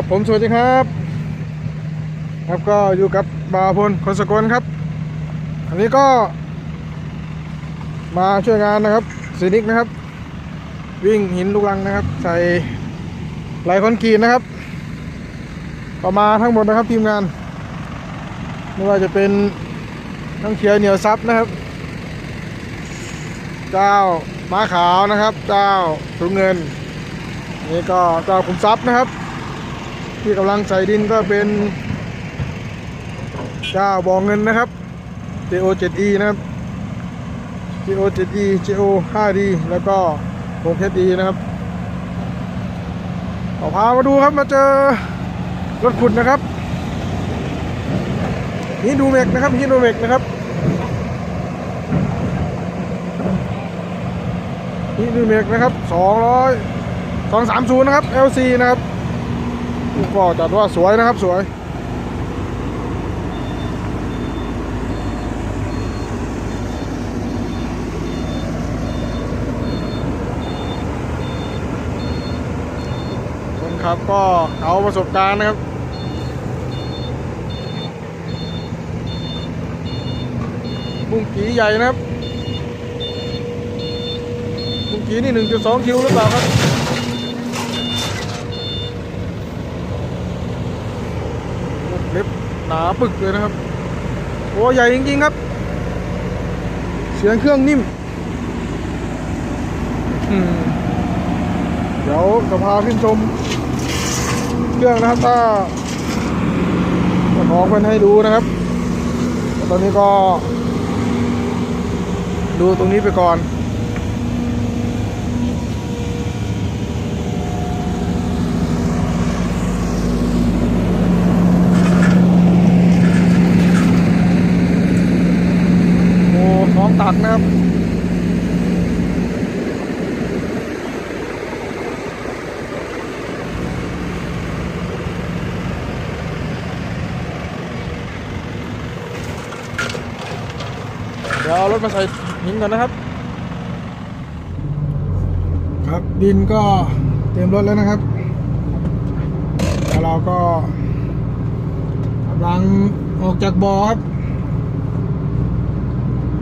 ครับผมสวัสดีครับ ครับก็อยู่กับบาพลคนสกลครับ อันนี้ก็ มาช่วยงานนะครับสีนิกนะครับ วิ่งหินลูกลังนะครับ ใส่ไหลคอนกรีตนะครับก็มาทั้งหมดนะครับทีมงานไม่ว่าจะเป็นน้องเขียวเหนียวซับนะครับ เจ้าม้าขาวนะครับ เจ้าถุงเงินนี่ก็เจ้าขุมทรัพย์นะครับ ที่กำลังใส่ดินก็เป็นเจ้าบองเงินนะครับ JO7E นะครับ JO7E JO 5D แล้วก็ 6HD นะครับขอพามาดูครับมาเจอรถขุดนะครับนี่ดูเมกนะครับนี่ดูเมกนะครับนี่ดูเมกนะครับ200 230 นะครับ LC นะครับ ก็จัดว่าสวยนะครับสวย คนขับก็เอาประสบการณ์นะครับบุ้งกีใหญ่นะครับบุ้งกีนี่ 1.2 คิวหรือเปล่าครับ เล็บ หนาปึกเลยนะครับโอ้ใหญ่จริงๆครับ เสียงเครื่องนิ่มเดี๋ยวจะพาขึ้นชม เครื่องนะครับถ้าจะขอเพื่อนให้ดูนะครับ ตอนนี้ก็ ดูตรงนี้ไปก่อน โอ้ักนะครับเดี๋ยวเอารถมาใส่หินก่อนนะครับ ครับดินก็เตรียมรถแล้วนะครับแล้วเราก็กำลังออกจากบ่อครับ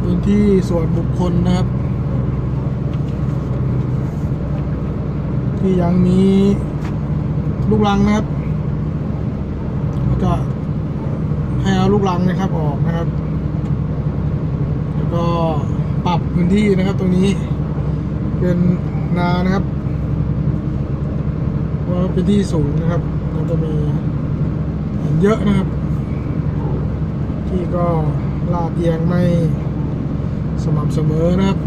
พื้นที่ส่วนบุคคลนะครับ ที่ยังมีลูกรังนะครับก็จะให้เอาลูกรังนะครับออกนะครับ แล้วก็ปรับพื้นที่นะครับตรงนี้เป็นนานะครับว่าเป็นที่สูงนะครับแล้วก็มีหินเยอะนะครับ ที่ก็ลาดเอียงไม่ สม่ำเสมอนะครับ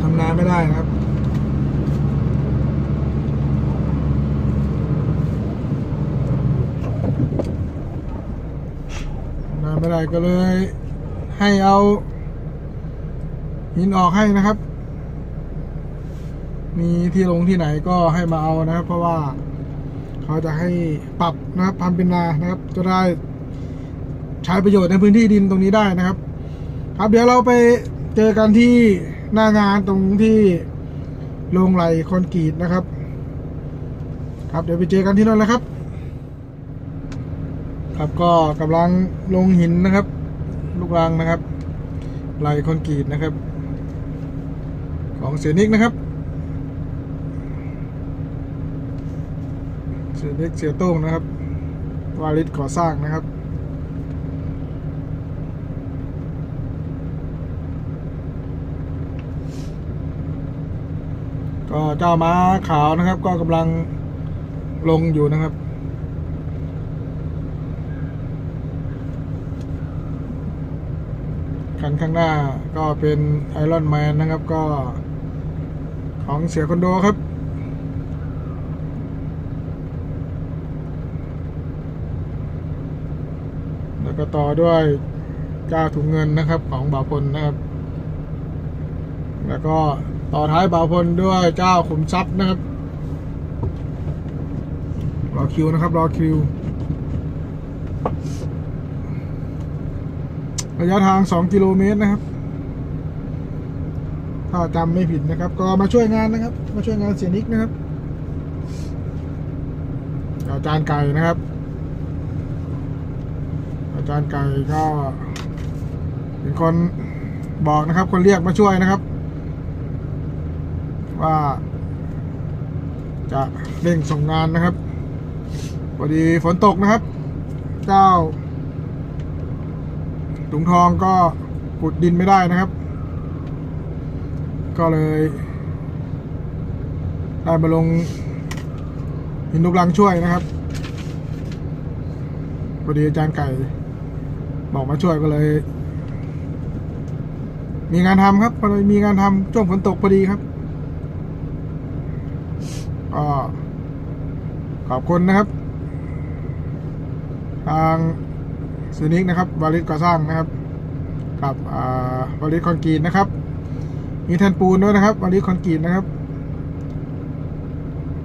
ทำนาไม่ได้นะครับทำนาไม่ได้ก็เลย ให้เอาหินออกให้นะครับ มีที่ลงที่ไหนก็ให้มาเอานะครับ เพราะว่าเขาจะให้ปรับนะครับทำเป็นนานะครับ จะได้ใช้ประโยชน์ในพื้นที่ดินตรงนี้ได้นะครับ ครับเดี๋ยวเราไปเจอกันที่หน้างานตรงที่โรงไหลคอนกรีตนะครับ ครับเดี๋ยวไปเจอกันที่นั่นแล้วครับ ครับก็กำลังลงหินนะครับ ลูกรังนะครับไหลคอนกรีตนะครับ ของเสียนิกนะครับเสียนิกเสียโต้งนะครับวาริศก่อสร้างนะครับ ก็เจ้าม้าขาวนะครับ ก็กำลังลงอยู่นะครับ คันข้างหน้าก็เป็นไอรอนแมนนะครับก็ของเสียคอนโดครับแล้วก็ต่อด้วยเจ้าถุงเงินนะครับของบ่าวพลนะครับ แล้วก็ ต่อท้ายบ่าวพลด้วยเจ้าขุมทรัพย์นะครับ รอคิวนะครับ รอคิว ระยะทาง 2 กิโลเมตรนะครับ ถ้าจำไม่ผิดนะครับ ก็มาช่วยงานนะครับ มาช่วยงานเสียนิกนะครับอาจารย์ไก่นะครับ อาจารย์ไก่ก็เป็นคนบอกนะครับ คนเรียกมาช่วยนะครับ ว่า จะเร่งส่งงานนะครับพอดีฝนตกนะครับ เจ้าถุงทองก็ขุดดินไม่ได้นะครับ ก็เลยได้มาลงหินลูกลังช่วยนะครับพอดีอาจารย์ไก่ บอกมาช่วยก็เลย มีงานทำครับก็เลยมีงานทำช่วงฝนตกพอดีครับ ก็ขอบคุณนะครับ ทางซูนิกนะครับวาลิสก่อสร้างนะครับกับวาลิสคอนกรีตนะครับ มีแทนปูนด้วยนะครับวาลิสคอนกรีตนะครับ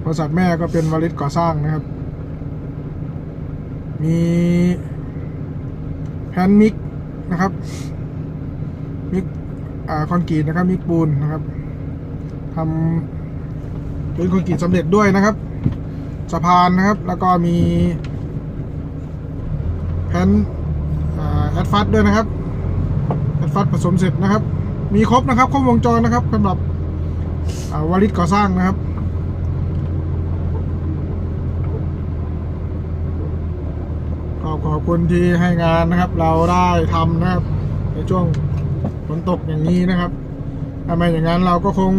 บริษัทแม่ก็เป็นวาลิสก่อสร้างนะครับ มีแพนมิกนะครับมิกคอนกรีตนะครับมิกปูนนะครับทำ เป็นคอนกรีตสำเร็จด้วยนะครับ สะพานนะครับ แล้วก็มีแผ่นแอดฟัตด้วยนะครับแอดฟัตผสมเสร็จนะครับ มีครบนะครับครบวงจรนะครับสำหรับวาลิตก่อสร้างนะครับก็ขอบคุณที่ให้งานนะครับ เราได้ทำนะครับ ในช่วงฝนตกอย่างนี้นะครับถ้าไมอย่างนั้นเราก็คง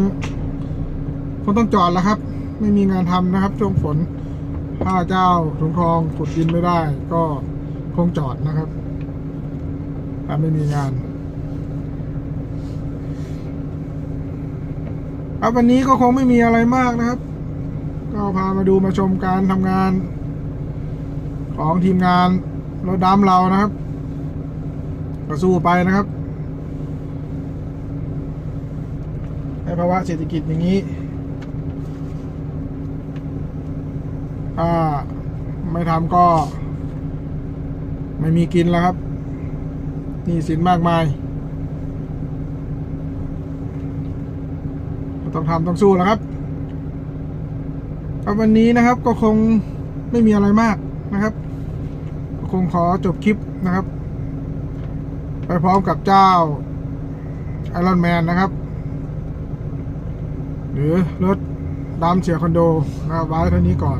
คงต้องจอดแล้วครับ ไม่มีงานทำนะครับช่วงฝนถ้าเจ้าถุงทองขุดดินไม่ได้ ก็คงจอดนะครับถ้าไม่มีงานครับวันนี้ก็คงไม่มีอะไรมากนะครับ ก็พามาดูมาชมการทำงาน ของทีมงานรถดำเรานะครับก็สู้ไปนะครับในภาวะเศรษฐกิจอย่างนี้ ถ้าไม่ทำก็ ไม่มีกินแล้วครับนี่สินมากมาย ต้องทำต้องสู้แล้วครับครับวันนี้นะครับก็คงไม่มีอะไรมากนะครับ คงขอจบคลิปนะครับ ไปพร้อมกับเจ้าไอรอนแมนนะครับ หรือรถดำเสียคอนโดนะครับไว้เท่านี้ก่อน